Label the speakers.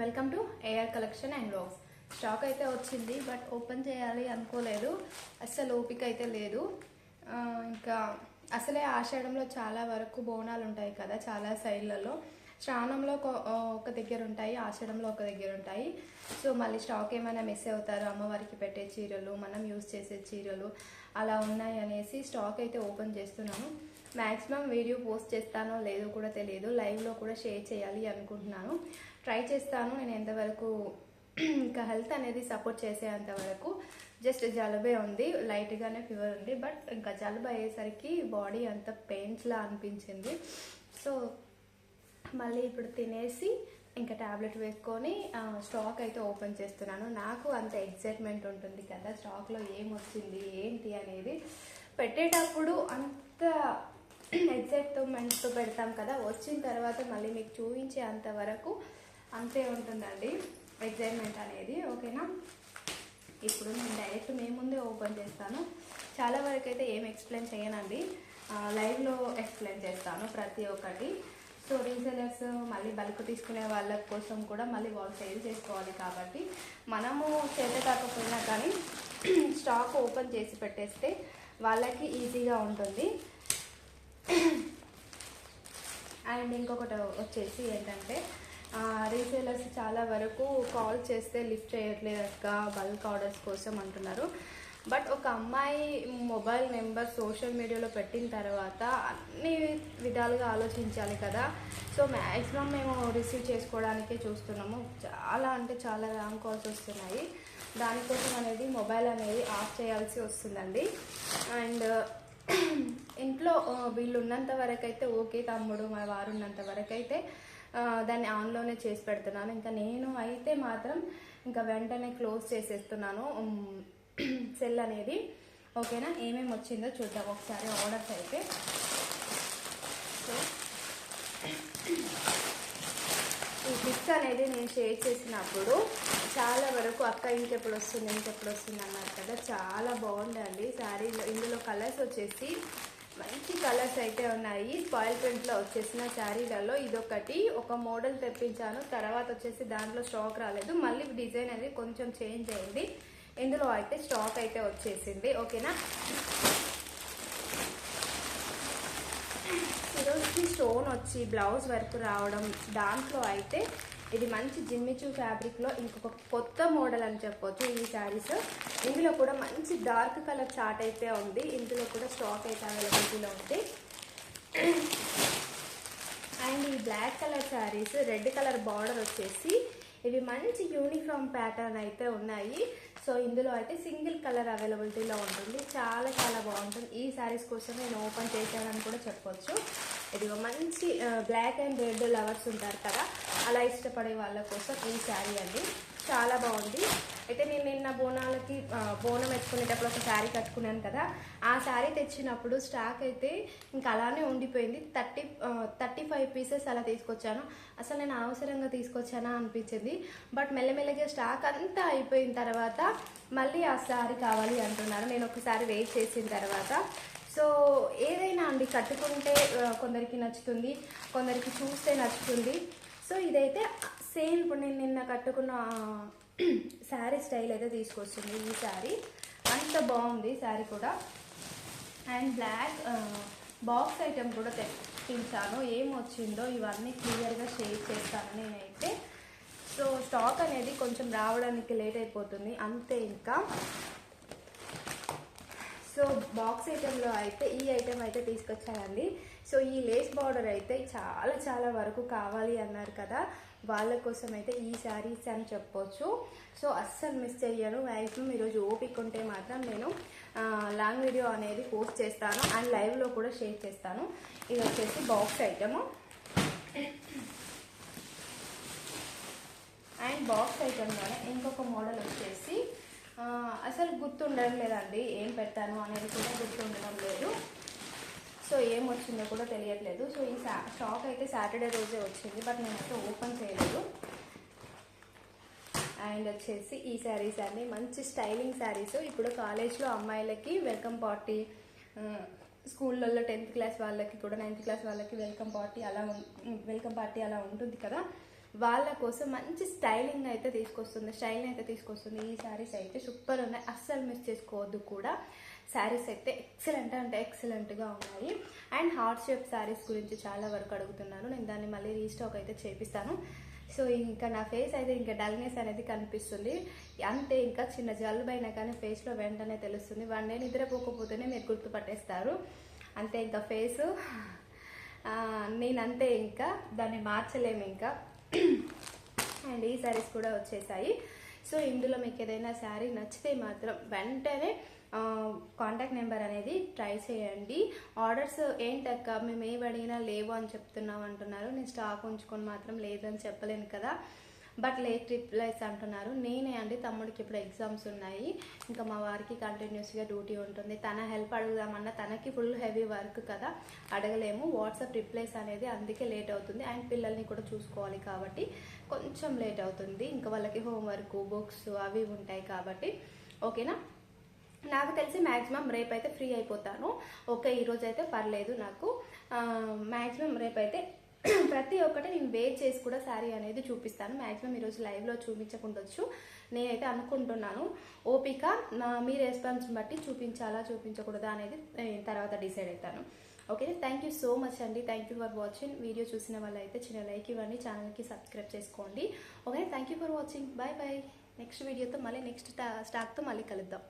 Speaker 1: Welcome to AR collection and blogs stock అయితే వచ్చింది but open చేయాలి అనుకోలేదు. అస్సలు ఓపిక అయితే లేదు. ఇంకా అసలే ఆషాఢంలో చాలా వరకు బోనాలు ఉంటాయి కదా చాలా సైడ్లలో. శ్రావణంలో ఒక- ఒక దగ్గర ఉంటాయి ఆషాఢంలో ఒక దగ్గర ఉంటాయి. సో మళ్ళీ స్టాక్ ఏమైనా మిస్ అవుతారు అమ్మవారికి పెట్టే చీరలు మనం యూజ్ చేసే చీరలు అలా ఉన్నాయి అనేసి స్టాక్ అయితే ఓపెన్ చేస్తున్నాను. మ్యాక్సిమం వీడియో పోస్ట్ చేస్తానో లేదో కూడా తెలియదు. లైవ్లో కూడా షేర్ చేయాలి అనుకుంటున్నాను. ట్రై చేస్తాను. నేను ఎంతవరకు ఇంకా హెల్త్ అనేది సపోర్ట్ చేసేంత వరకు జస్ట్ జలుబే ఉంది లైట్గానే ఫీవర్ ఉంది బట్ ఇంకా జలుబు అయ్యేసరికి బాడీ అంత పెయిన్స్లా అనిపించింది. సో మళ్ళీ ఇప్పుడు తినేసి ఇంకా టాబ్లెట్ వేసుకొని స్టాక్ అయితే ఓపెన్ చేస్తున్నాను. నాకు అంత ఎగ్జైట్మెంట్ ఉంటుంది కదా స్టాక్లో ఏం వచ్చింది ఏంటి అనేది. పెట్టేటప్పుడు అంత ఎగ్జైట్మెంట్తో పెడతాం కదా వచ్చిన తర్వాత మళ్ళీ మీకు చూపించే అంత వరకు అంతే ఉంటుందండి ఎగ్జైట్మెంట్ అనేది ఓకేనా? ఇప్పుడు నేను డైరెక్ట్ మీ ముందే ఓపెన్ చేస్తాను. చాలా వరకు అయితే ఏం ఎక్స్ప్లెయిన్ చేయనండి. లైవ్లో ఎక్స్ప్లెయిన్ చేస్తాను ప్రతి ఒక్కటి. సో రీసెలర్స్ మళ్ళీ బల్క్ తీసుకునే వాళ్ళ కోసం కూడా మళ్ళీ వాళ్ళు సేల్ చేసుకోవాలి కాబట్టి మనము సేల్ కాకపోయినా కానీ స్టాక్ ఓపెన్ చేసి పెట్టేస్తే వాళ్ళకి ఈజీగా ఉంటుంది. అండ్ ఇంకొకటి వచ్చేసి ఏంటంటే రీసేలర్స్ చాలా వరకు కాల్ చేస్తే లిఫ్ట్ చేయట్లేదు అక్క బల్క్ ఆర్డర్స్ కోసం అంటున్నారు. బట్ ఒక అమ్మాయి మొబైల్ నెంబర్ సోషల్ మీడియాలో పెట్టిన తర్వాత అన్ని విధాలుగా ఆలోచించాలి కదా. సో మ్యాక్సిమం మేము రిసీవ్ చేసుకోవడానికే చూస్తున్నాము. చాలా అంటే చాలా రాంగ్ కాల్స్ వస్తున్నాయి. దానికోసం అనేది మొబైల్ అనేది ఆఫ్ చేయాల్సి వస్తుందండి. అండ్ ఇంట్లో వీళ్ళు ఉన్నంత వరకు అయితే ఓకే తమ్ముడు మా వారు ఉన్నంత వరకు అయితే దాన్ని ఆన్లోనే చేసి పెడుతున్నాను. ఇంకా నేను అయితే మాత్రం ఇంకా వెంటనే క్లోజ్ చేసేస్తున్నాను. సెల్ అనేది ఓకేనా? ఏమేమి వచ్చిందో చూద్దాం. ఒకసారి ఆర్డర్స్ అయితే. సో ఈ పిక్ అనేది నేను షేర్ చేసినప్పుడు చాలా వరకు అక్క ఇంకెప్పుడు వస్తుంది ఇంకెప్పుడు వస్తుంది అన్నారు కదా. చాలా బాగుందండి. శారీలో ఇందులో కలర్స్ వచ్చేసి మంచి కలర్స్ అయితే ఉన్నాయి. స్పాయిల్ ప్రింట్లో వచ్చేసిన శారీలలో ఇదొకటి. ఒక మోడల్ తెప్పించాను. తర్వాత వచ్చేసి దాంట్లో స్టాక్ రాలేదు. మళ్ళీ డిజైన్ అనేది కొంచెం చేంజ్ అయింది. ఇందులో అయితే స్టాక్ అయితే వచ్చేసింది. ఓకేనా? ఈరోజుకి స్టోన్ వచ్చి బ్లౌజ్ వర్క్ రావడం దాంట్లో అయితే ఇది మంచి జిమ్మిచూ ఫ్యాబ్రిక్లో ఇంకొక కొత్త మోడల్ అని చెప్పొచ్చు ఈ శారీస్. ఇందులో కూడా మంచి డార్క్ కలర్ చార్ట్ అయితే ఉంది. ఇందులో కూడా స్టాక్ అయితే అవైలబిలిటీలో ఉంది. అండ్ ఈ black colour sarees red colour border వచ్చేసి ఇవి మంచి యూనిఫామ్ ప్యాటర్న్ అయితే ఉన్నాయి. సో ఇందులో అయితే సింగిల్ కలర్ అవైలబిలిటీలో ఉంటుంది. చాలా చాలా బాగుంటుంది. ఈ శారీస్ కోసం నేను ఓపెన్ చేశానని కూడా చెప్పొచ్చు. ఇది మంచి బ్లాక్ అండ్ రెడ్ లవర్స్ ఉంటారు కదా అలా ఇష్టపడే వాళ్ళ కోసం ఈ శారీ అండి. చాలా బాగుంది. బోనాలకి బోనం ఎత్తుకునేటప్పుడు ఒక శారీ కట్టుకున్నాను కదా ఆ శారీ తెచ్చినప్పుడు స్టాక్ అయితే ఇంకా అలానే ఉండిపోయింది. థర్టీ థర్టీ ఫైవ్ పీసెస్ అలా తీసుకొచ్చాను. అసలు నేను అవసరంగా తీసుకొచ్చానా అనిపించింది. బట్ మెల్లమెల్లగా స్టాక్ అంతా అయిపోయిన తర్వాత మళ్ళీ ఆ శారీ కావాలి అంటున్నారు. నేను ఒకసారి వెయిట్ చేసిన తర్వాత. సో ఏదైనా అండి కట్టుకుంటే కొందరికి నచ్చుతుంది కొందరికి చూస్తే నచ్చుతుంది. సో ఇదైతే సేమ్ ఇప్పుడు నేను నిన్న కట్టుకున్న శారీ స్టైల్ అయితే తీసుకొస్తుంది ఈ శారీ. అంత బాగుంది శారీ కూడా. అండ్ బ్లాక్ బాక్స్ ఐటెం కూడా తెప్పించాను. ఏం వచ్చిందో ఇవన్నీ క్లియర్గా షేర్ చేస్తాను నేనైతే. సో స్టాక్ అనేది కొంచెం రావడానికి లేట్ అయిపోతుంది. అంతే ఇంకా. సో బాక్స్ ఐటెంలో అయితే ఈ ఐటెం అయితే తీసుకొచ్చానండి. సో ఈ లేస్ బార్డర్ అయితే చాలా చాలా వరకు కావాలి అన్నారు కదా. వాళ్ళ కోసం అయితే ఈ శారీస్ అని చెప్పొచ్చు. సో అస్సలు మిస్ చేయను మ్యాక్సిమం ఈరోజు ఓపిక ఉంటే మాత్రం నేను లాంగ్ వీడియో అనేది పోస్ట్ చేస్తాను అండ్ లైవ్లో కూడా షేర్ చేస్తాను. ఇది వచ్చేసి బాక్స్ ఐటము అండ్ బాక్స్ ఐటెంలోనే ఇంకొక మోడల్ వచ్చేసి అసలు గుర్తుండడం లేదండి. ఏం పెట్టాను అనేది కూడా గుర్తుండడం లేదు. సో ఏం వచ్చిందో కూడా తెలియట్లేదు. సో ఈ షాక్ అయితే సాటర్డే రోజే వచ్చింది బట్ నేనైతే ఓపెన్ చేయలేదు. అండ్ వచ్చేసి ఈ శారీస్ అన్ని మంచి స్టైలింగ్ శారీస్. ఇప్పుడు కాలేజ్లో అమ్మాయిలకి వెల్కమ్ పార్టీ స్కూళ్ళల్లో టెన్త్ క్లాస్ వాళ్ళకి కూడా నైన్త్ క్లాస్ వాళ్ళకి వెల్కమ్ పార్టీ అలా వెల్కమ్ పార్టీ అలా ఉంటుంది కదా. వాళ్ళ కోసం మంచి స్టైలింగ్ అయితే తీసుకొస్తుంది స్టైల్ అయితే తీసుకొస్తుంది. ఈ శారీస్ అయితే సూపర్ ఉన్నాయి. అస్సలు మిస్ చేసుకోవద్దు కూడా. శారీస్ అయితే ఎక్సలెంట్ అంటే ఎక్సలెంట్గా ఉన్నాయి. అండ్ హార్ట్ షేప్ శారీస్ గురించి చాలా వరకు అడుగుతున్నాను. నేను దాన్ని మళ్ళీ రీస్టాక్ అయితే చేపిస్తాను. సో ఇంకా నా ఫేస్ అయితే ఇంకా డల్నెస్ అనేది కనిపిస్తుంది. అంతే ఇంకా చిన్న జలుబు అయినా కానీ ఫేస్లో వెంటనే తెలుస్తుంది. వన్ డే నిద్రపోకపోతేనే మీరు గుర్తుపట్టేస్తారు. అంతే ఇంకా ఫేస్. నేనంతే ఇంకా దాన్ని మార్చలేము ఇంకా. అండ్ ఈ శారీస్ కూడా వచ్చేసాయి. సో ఇందులో మీకు ఏదైనా శారీ నచ్చితే మాత్రం వెంటనే కాంటాక్ట్ నెంబర్ అనేది ట్రై చేయండి. ఆర్డర్స్ ఏంటక్క మేము ఏం అడిగినా లేవు అని చెప్తున్నాం అంటున్నారు. నేను స్టాక్ ఉంచుకొని మాత్రం లేదని చెప్పలేను కదా. బట్ లేట్ రిప్లైస్ అంటున్నారు. నేనే అండి తమ్ముడికి ఇప్పుడు ఎగ్జామ్స్ ఉన్నాయి. ఇంకా మా వారికి కంటిన్యూస్గా డ్యూటీ ఉంటుంది. తన హెల్ప్ అడుగుదామన్నా తనకి ఫుల్ హెవీ వర్క్ కదా అడగలేము. వాట్సాప్ రిప్లైస్ అనేది అందుకే లేట్ అవుతుంది. అండ్ పిల్లల్ని కూడా చూసుకోవాలి కాబట్టి కొంచెం లేట్ అవుతుంది. ఇంకా వాళ్ళకి హోంవర్క్ బుక్స్ అవి ఉంటాయి కాబట్టి ఓకేనా నాకు తెలిసి మ్యాక్సిమం రేపు అయితే ఫ్రీ అయిపోతాను. ఓకే ఈరోజు అయితే పర్లేదు నాకు. మ్యాక్సిమం రేపు అయితే ప్రతి ఒక్కటి నేను వేర్ చేసి కూడా శారీ అనేది చూపిస్తాను. మ్యాక్సిమం ఈరోజు లైవ్లో చూపించకుండొచ్చు. నేనైతే అనుకుంటున్నాను ఓపిక నా మీ రెస్పాన్స్ బట్టి చూపించాలా చూపించకూడదా అనేది నేను తర్వాత డిసైడ్ అవుతాను. Okay thank you so much అండి. Thank you for watching video చూసిన వాళ్ళైతే చిన్న లైక్ ఇవ్వండి. ఛానల్కి సబ్స్క్రైబ్ చేసుకోండి. Okay thank you for watching bye bye next వీడియోతో మళ్ళీ నెక్స్ట్ స్టాక్తో మళ్ళీ కలుద్దాం.